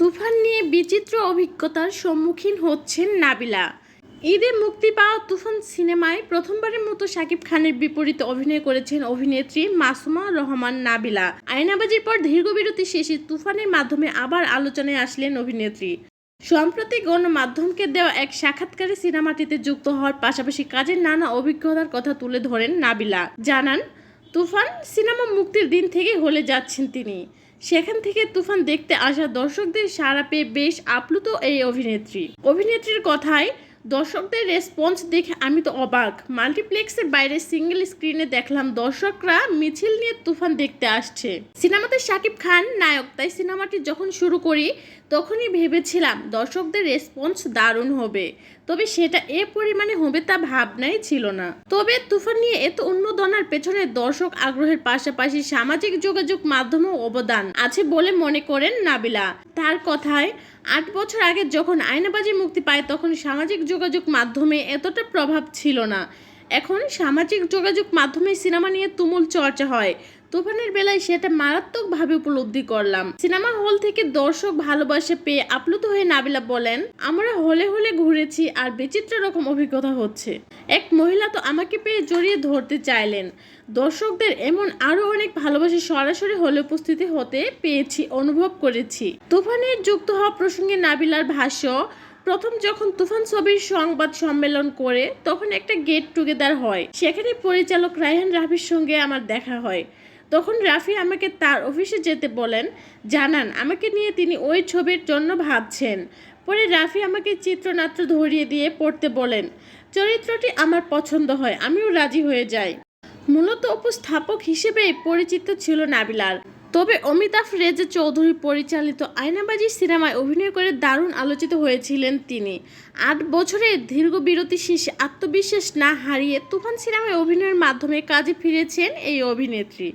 তুফান নিয়ে বিচিত্র অভিজ্ঞতার সম্মুখীন হচ্ছেন নাবিলা। ঈদে মুক্তি পাওয়া তুফান সিনেমায় প্রথমবারের মতো শাকিব খানের বিপরীতে অভিনয় করেছেন অভিনেত্রী মাসুমা রহমান নাবিলা। আয়নাবাজির পর দীর্ঘ বিরতি শেষে তুফানের মাধ্যমে আবার আলোচনায় আসলেন অভিনেত্রী। সম্প্রতি গণমাধ্যমকে দেওয়া এক সাক্ষাৎকারে সিনেমাটিতে যুক্ত হওয়ার পাশাপাশি কাজের নানা অভিজ্ঞতার কথা তুলে ধরেন নাবিলা। জানান, তুফান সিনেমা মুক্তির দিন থেকে হলে যাচ্ছেন তিনি। সেখান থেকে তুফান দেখতে আসা দর্শকদের সাড়া পেয়ে বেশ আপ্লুত এই অভিনেত্রী। অভিনেত্রীর কথায় দর্শকদের রেসপন্স দেখে আমি তো অবাক। মাল্টিপ্লেক্সের বাইরে সিঙ্গেল স্ক্রিনে দেখলাম, দর্শকরা মিছিল নিয়ে তুফান দেখতে আসছে। সিনেমাতে শাকিব খান নায়ক, তাই সিনেমাটি যখন শুরু করি, তখনই ভেবেছিলাম দর্শকদের রেসপন্স দারুণ হবে। তবে সেটা এ পরিমাণে হবে তা ভাবনাই ছিল না। তবে তুফান নিয়ে এত উন্মোদনার পেছনে দর্শক আগ্রহের পাশাপাশি সামাজিক যোগাযোগ মাধ্যমেও অবদান আছে বলে মনে করেন নাবিলা। তার কথায় আট বছর আগে যখন আয়নাবাজি মুক্তি পায়, তখন সামাজিক যোগাযোগ মাধ্যমে এতটা প্রভাব ছিল না। এখন সামাজিক যোগাযোগ মাধ্যমে সিনেমা নিয়ে তুমুল চর্চা হয়। তুফানের বেলায় সেটা মারাত্মকভাবে উপলব্ধি করলাম। সিনেমা হল থেকে দর্শক ভালোবাসা পেয়ে আপ্লুত হয়ে নাবিলা বলেন, আমরা হলে হলে ঘুরেছি আর বিচিত্র রকম অভিজ্ঞতা হচ্ছে। এক মহিলা তো আমাকে পেয়ে জড়িয়ে ধরতে চাইলেন। দর্শকদের এমন আরও অনেক ভালোবাসা সরাসরি হলে উপস্থিতি হতে পেয়েছি, অনুভব করেছি। তুফানের যুক্ত হওয়া প্রসঙ্গে নাবিলার ভাষ্য প্রথম যখন তুফান ছবির সংবাদ সম্মেলন করে, তখন একটা গেট টুগেদার হয়। সেখানে পরিচালক রায়হান রাফির সঙ্গে আমার দেখা হয়। তখন রাফি আমাকে তার অফিসে যেতে বলেন, জানান, আমাকে নিয়ে তিনি ওই ছবির জন্য ভাবছেন। পরে রাফি আমাকে চিত্রনাট্য ধরিয়ে দিয়ে পড়তে বলেন, চরিত্রটি আমার পছন্দ হয়, আমিও রাজি হয়ে যাই। মূলত উপস্থাপক হিসেবেই পরিচিত ছিল নাবিলার। তবে অমিতাভ রেজা চৌধুরী পরিচালিত আয়নাবাজি সিনেমায় অভিনয় করে দারুণ আলোচিত হয়েছিলেন তিনি। আট বছরের দীর্ঘ বিরতি শেষে আত্মবিশ্বাস না হারিয়ে তুফান সিনেমায় অভিনয়ের মাধ্যমে কাজে ফিরেছেন এই অভিনেত্রী।